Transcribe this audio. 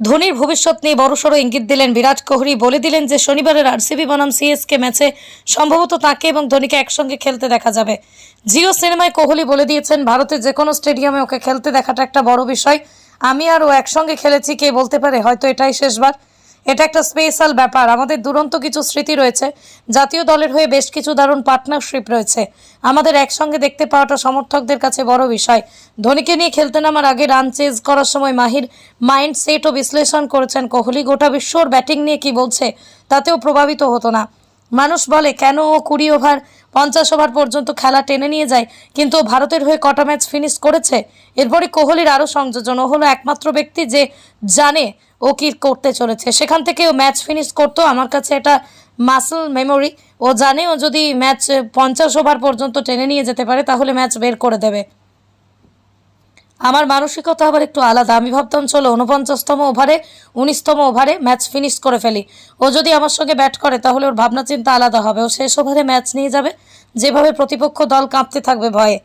ধোনির ভবিষ্যৎ নিয়ে বড়সড় ইঙ্গিত দিলেন বিরাট কোহলি। বলে দিলেন যে, শনিবারের আরসিবি বনাম সিএসকে ম্যাচে সম্ভবত তাকে এবং ধোনিকে একসঙ্গে খেলতে দেখা যাবে। জিও সিনেমায় কোহলি বলে দিয়েছেন, ভারতের যে কোনো স্টেডিয়ামে ওকে খেলতে দেখাটা একটা বড় বিষয়। আমি আর ও একসঙ্গে খেলেছি, কে বলতে পারে? হয়তো এটাই শেষবার। এটা একটা স্পেশাল ব্যাপার। আমাদের দুরন্ত কিছু স্মৃতি রয়েছে। জাতীয় দলের হয়ে বেশ কিছু দারুণ পার্টনারশিপ রয়েছে। আমাদের একসঙ্গে দেখতে পাওয়াটা সমর্থকদের কাছে বড় বিষয়। ধোনিকে নিয়ে খেলতে নামার আগে রান চেজ করার সময় মাহির মাইন্ড ও বিশ্লেষণ করেছেন কোহলি। গোটা বিশ্বর ব্যাটিং নিয়ে কি বলছে, তাতেও প্রভাবিত হতো না। মানুষ বলে, কেন ও কুড়ি ওভার, পঞ্চাশ ওভার পর্যন্ত খেলা টেনে নিয়ে যায়, কিন্তু ভারতের হয়ে কটা ম্যাচ ফিনিশ করেছে? এরপরে কোহলির আরও সংযোজন। ও হলো একমাত্র ব্যক্তি যে জানে ও কি করতে চলেছে। সেখান থেকে ও ম্যাচ ফিনিশ করতো। আমার কাছে এটা মাসল মেমোরি ও জানে ও যদি ম্যাচ পঞ্চাশ ওভার পর্যন্ত টেনে নিয়ে যেতে পারে, তাহলে ম্যাচ বের করে দেবে। আমার মানসিকতা আবার একটু আলাদা। আমি ভাবতাম, চলো উনপঞ্চাশতম ওভারে, উনিশতম ওভারে ম্যাচ ফিনিশ করে ফেলি। ও যদি আমার সঙ্গে ব্যাট করে, তাহলে ওর ভাবনা চিন্তা আলাদা হবে। ও শেষ ওভারে ম্যাচ নিয়ে যাবে। যেভাবে প্রতিপক্ষ দল কাঁপতে থাকবে ভয়ে।